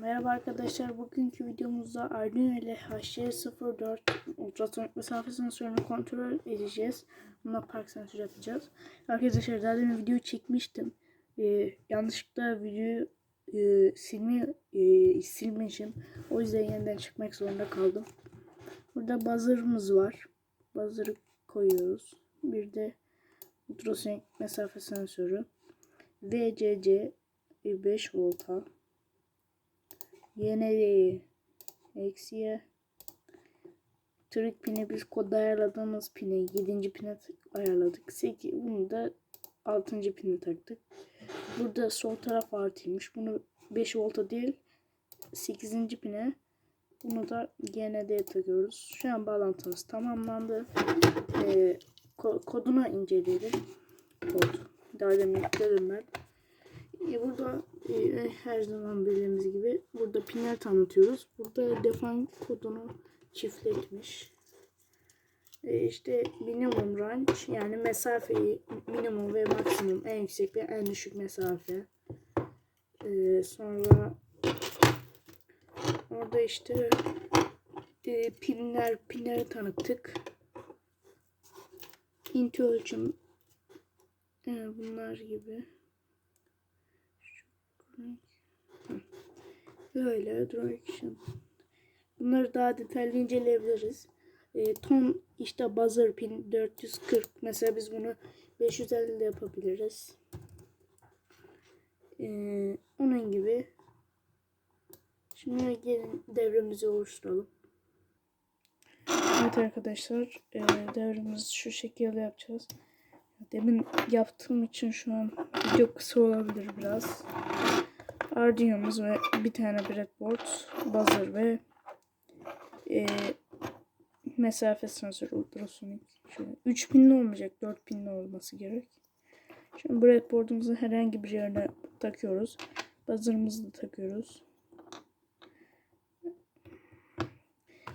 Merhaba arkadaşlar. Bugünkü videomuzda Arduino ile HC04 ultrasonik mesafe sensörünü kontrol edeceğiz. Buna park sensörü yapacağız. Arkadaşlar daha demin video çekmiştim. Ee, yanlışlıkla videoyu e, silme, e, silmişim. O yüzden yeniden çıkmak zorunda kaldım. Burada buzzer'ımız var. Buzzer'ı koyuyoruz. Bir de ultrasonik mesafe sensörü. VCC 5 volta. YND'yi eksiye Trick pini biz kodda ayarladığımız pini 7. pine ayarladık. 8, bunu da 6. pine taktık. Burada sol taraf artıymış. Bunu 5 volta değil 8. pine bunu da GND'ye takıyoruz. Şu an bağlantımız tamamlandı. Ee, ko- kodunu inceleyelim. Kod. Daha demin yükledim ben. E, burada e, her zaman bildiğimiz gibi burada pinler tanıtıyoruz. Burada define kodunu çiftletmiş. E, işte minimum range yani mesafeyi minimum ve maksimum en yüksek ve en düşük mesafe. E, sonra orada işte e, pinler pinleri tanıttık. Inti ölçüm e, bunlar gibi. Böyle direction. Bunları daha detaylı inceleyebiliriz. E, ton işte buzzer pin 440. Mesela biz bunu 550 de yapabiliriz. E, onun gibi. Şimdi gelin devremizi oluşturalım. Evet arkadaşlar e, devremizi şu şekilde yapacağız. Demin yaptığım için şu an video kısa olabilir biraz. Arduino'muz ve bir tane breadboard, buzzer ve e, mesafe sensörü ultrasonik. Şöyle 3 pinli olmayacak, 4 pinli olması gerek. Şimdi breadboard'umuzu herhangi bir yerine takıyoruz. Buzzer'ımızı da takıyoruz.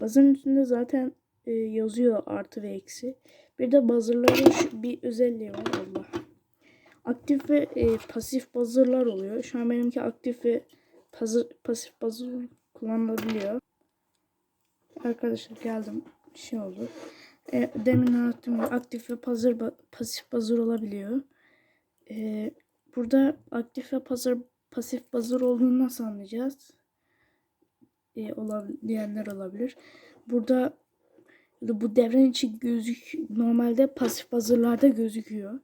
Buzzer'ın üstünde zaten e, yazıyor artı ve eksi. Bir de buzzer'ların bir özelliği var Allah. Aktif ve e, pasif buzzer'lar oluyor. Şu an benimki aktif ve pazı- pasif buzzer kullanılabiliyor. Arkadaşlar geldim. Bir şey oldu. E, demin anlattığım gibi aktif ve ba- pasif buzzer olabiliyor. E, burada aktif ve buzzer, pasif buzzer olduğunu nasıl anlayacağız? E, olabil- diyenler olabilir. Burada bu devren içi gözük normalde pasif buzzer'larda gözüküyor.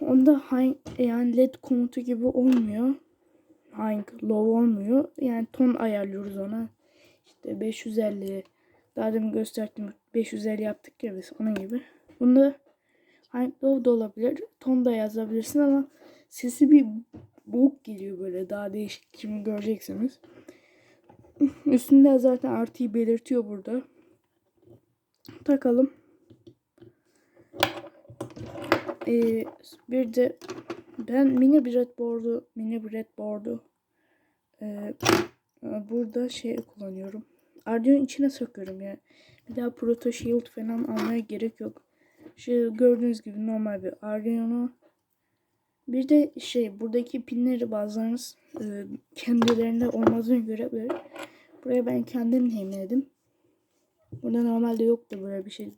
Onda hang yani led komutu gibi olmuyor. Hang low olmuyor. Yani ton ayarlıyoruz ona. İşte 550 daha demin gösterdim 550 yaptık ya biz onun gibi. Bunda hang low da olabilir. Ton da yazabilirsin ama sesi bir boğuk geliyor böyle daha değişik şimdi göreceksiniz. Üstünde zaten artıyı belirtiyor burada. Takalım. Ee, bir de ben mini breadboard'u mini breadboard'u e, burada şey kullanıyorum. Arduino içine sokuyorum yani. Bir daha Proto Shield falan almaya gerek yok. Şu gördüğünüz gibi normal bir Arduino. Bir de şey buradaki pinleri bazılarınız e, kendilerinde olmadığını görebilir. Buraya ben kendim teminledim. Burada normalde yoktu böyle bir şey.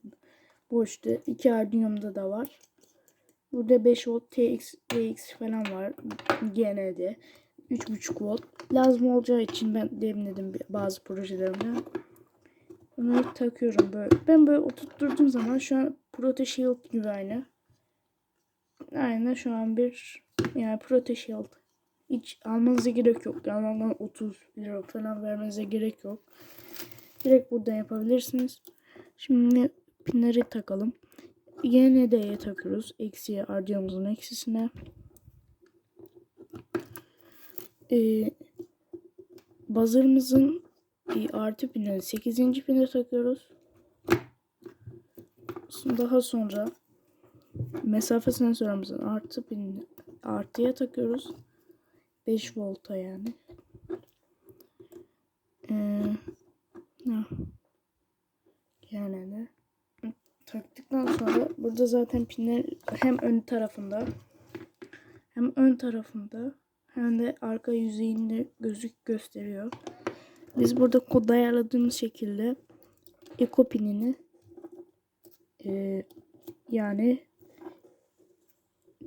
Boştu. İki Arduino'mda da var. Burada 5 volt TX, TX falan var. Gene de 3.5 volt. Lazım olacağı için ben demledim bazı projelerimde. Bunları takıyorum böyle. Ben böyle oturtturduğum zaman şu an Proto Shield gibi aynı. Aynı şu an bir yani Proto Shield. Hiç almanıza gerek yok. Yani 30 lira falan vermenize gerek yok. Direkt buradan yapabilirsiniz. Şimdi pinleri takalım. YND'ye takıyoruz. Eksiye Arduino'muzun eksisine. Ee, buzzer'ımızın e, artı pinini 8. pine takıyoruz. Daha sonra mesafe sensörümüzün artı pinini artıya takıyoruz. 5 volta yani. Ee, ne? Yani de taktıktan sonra burada zaten pinler hem ön tarafında hem ön tarafında hem de arka yüzeyinde gözük gösteriyor. Biz burada kod ayarladığımız şekilde eko pinini e, yani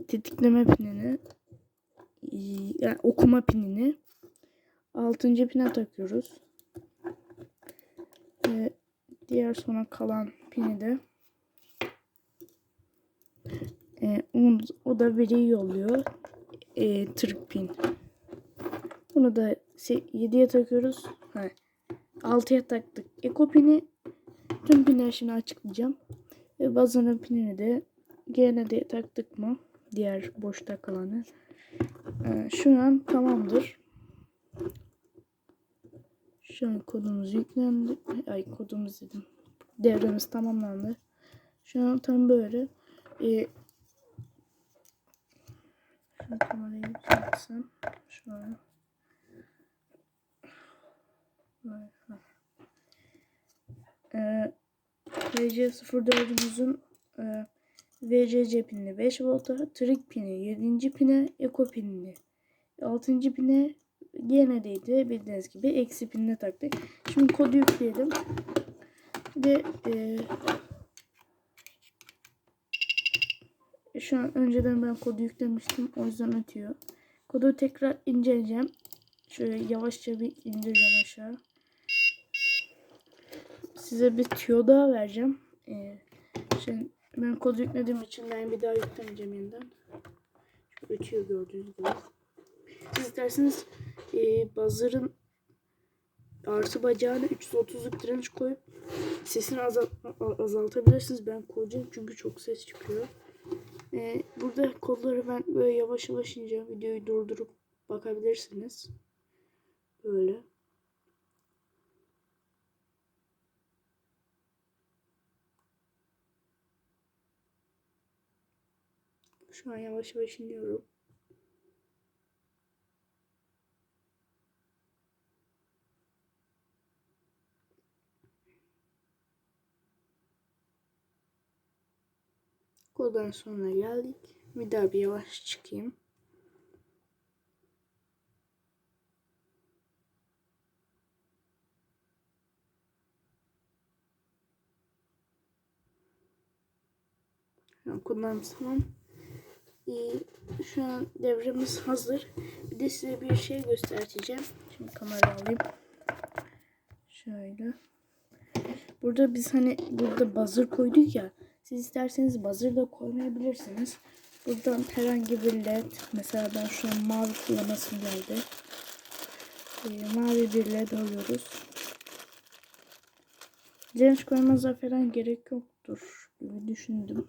tetikleme pinini yani okuma pinini 6. pine takıyoruz. Ve diğer sona kalan pini de e, onu- o da veriyi yolluyor. E, tırk pin. Bunu da 7'ye takıyoruz. Ha, 6'ya taktık. Eko pini tüm pinler şimdi açıklayacağım. Ve bazının pinini de gene de taktık mı? Diğer boşta kalanı. E, şu an tamamdır. Şu an kodumuz yüklendi. Ay kodumuz dedim. Devremiz tamamlandı. Şu an tam böyle. Ee, şu kamerayı yükseltsem. Şöyle. Böyle. Ee, VC04'ümüzün e, VCC pinini 5 volta, trik pini 7. pine, eko pinini 6. pine GND'ydi bildiğiniz gibi eksi pinine taktık. Şimdi kodu yükleyelim. Ve e, şu an önceden ben kodu yüklemiştim. O yüzden atıyor. Kodu tekrar inceleyeceğim. Şöyle yavaşça bir indireceğim aşağı. Size bir tüyo daha vereceğim. Ee, şimdi ben kodu yüklediğim için ben bir daha yüklemeyeceğim yeniden. Şu ötüyor gördüğünüz gibi. Siz isterseniz e, buzzer'ın artı bacağına 330'luk direnç koyup sesini azal a- azaltabilirsiniz. Ben koyacağım çünkü çok ses çıkıyor. E, burada kodları ben böyle yavaş yavaş ineceğim. Videoyu durdurup bakabilirsiniz. Böyle. Şu an yavaş yavaş iniyorum. Koddan sonuna geldik. Bir daha bir yavaş çıkayım. Tamam. Ee, şu an devremiz hazır. Bir de size bir şey göstereceğim. Şimdi kamera alayım. Şöyle. Burada biz hani burada buzzer koyduk ya. Siz isterseniz buzzer da koymayabilirsiniz. Buradan herhangi bir led. Mesela ben şu an mavi kullanasım geldi. Ee, mavi bir led alıyoruz. Direnç koymanıza falan gerek yoktur gibi düşündüm.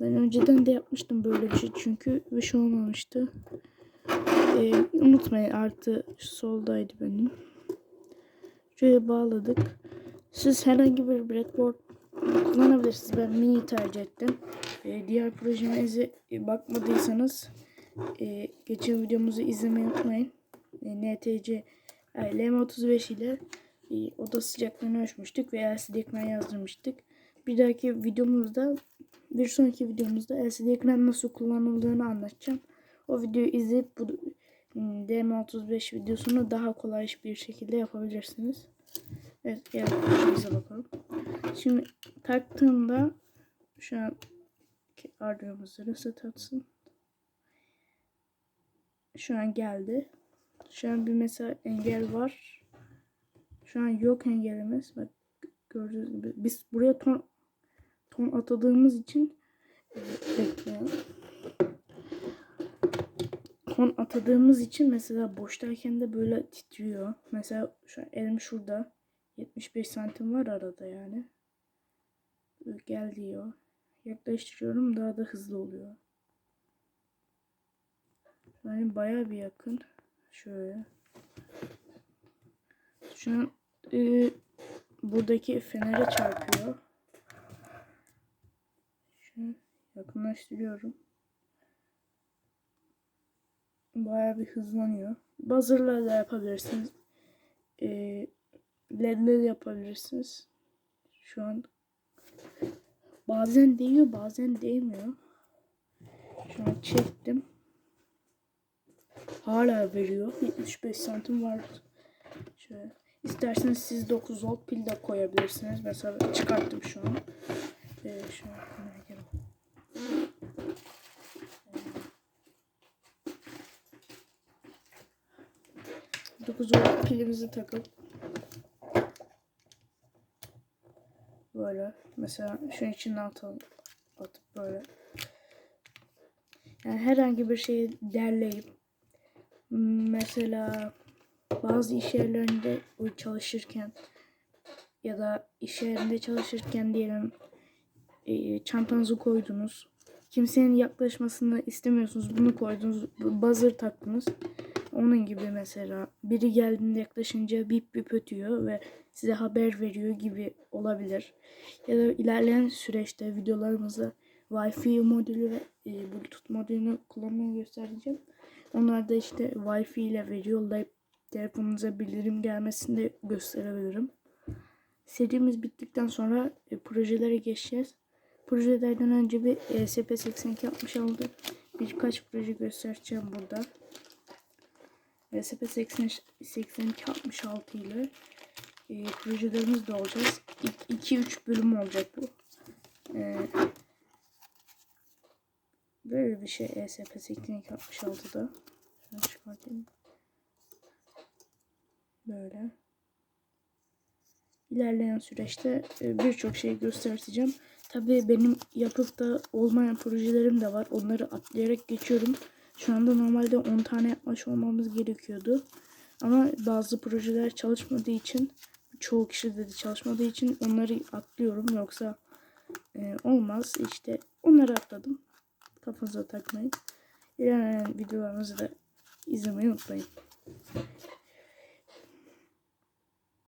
Ben önceden de yapmıştım böyle bir şey çünkü bir şey olmamıştı. Ee, unutmayın artı soldaydı benim. Şöyle bağladık. Siz herhangi bir breadboard kullanabilirsiniz. Ben mini tercih ettim. Ee, diğer projemize bakmadıysanız e, geçen videomuzu izlemeyi unutmayın. E, NTC yani LM35 ile e, oda sıcaklığını ölçmüştük ve LCD ekran yazdırmıştık. Bir dahaki videomuzda bir sonraki videomuzda LCD ekran nasıl kullanıldığını anlatacağım. O videoyu izleyip bu hmm, DM35 videosunu daha kolay bir şekilde yapabilirsiniz. Evet, gel projemize bakalım. Şimdi taktığımda şu an Arduino'muzu reset atsın. Şu an geldi. Şu an bir mesela engel var. Şu an yok engelimiz. Bak gördüğünüz gibi biz buraya ton ton atadığımız için e, bekleyin. Ton atadığımız için mesela boştayken de böyle titriyor. Mesela şu an elim şurada. 75 santim var arada yani. Gel diyor. Yaklaştırıyorum daha da hızlı oluyor. Yani bayağı bir yakın. Şöyle. Şu an e, buradaki fenere çarpıyor. Şu yakınlaştırıyorum. Bayağı bir hızlanıyor. Buzzer'la da yapabilirsiniz. E, LED'le de yapabilirsiniz. Şu an bazen değiyor bazen değmiyor. Şu an çektim. hala veriyor. 75 santim var. Şöyle. İsterseniz siz 9 volt pil de koyabilirsiniz. Mesela çıkarttım şu an. Ee, kameraya gel. 9 volt pilimizi takıp böyle mesela şunun içine atalım atıp böyle yani herhangi bir şeyi derleyip mesela bazı iş yerlerinde çalışırken ya da iş yerinde çalışırken diyelim e, çantanızı koydunuz. Kimsenin yaklaşmasını istemiyorsunuz. Bunu koydunuz. Buzzer taktınız. Onun gibi mesela biri geldiğinde yaklaşınca bip bip ötüyor ve size haber veriyor gibi olabilir. Ya da ilerleyen süreçte videolarımızda Wi-Fi modülü ve e, Bluetooth modülünü kullanmayı göstereceğim. Onlar da işte Wi-Fi ile ve yollayıp telefonunuza bildirim gelmesini de gösterebilirim. Serimiz bittikten sonra e, projelere geçeceğiz. Projelerden önce bir E ESP8266 birkaç proje göstereceğim burada. E ESP8266 ile e, projelerimiz de olacağız. 2-3 bölüm olacak bu. E, böyle bir şey E ESP8266'da. Şunu çıkartayım. Böyle. İlerleyen süreçte e, birçok şey göstereceğim. Tabii benim yapıp da olmayan projelerim de var. Onları atlayarak geçiyorum. Şu anda normalde 10 tane yapmış olmamız gerekiyordu. Ama bazı projeler çalışmadığı için çoğu kişi dedi çalışmadığı için onları atlıyorum. Yoksa e, olmaz. İşte onları atladım. Kafanıza takmayın. İlerleyen videolarımızı da izlemeyi unutmayın.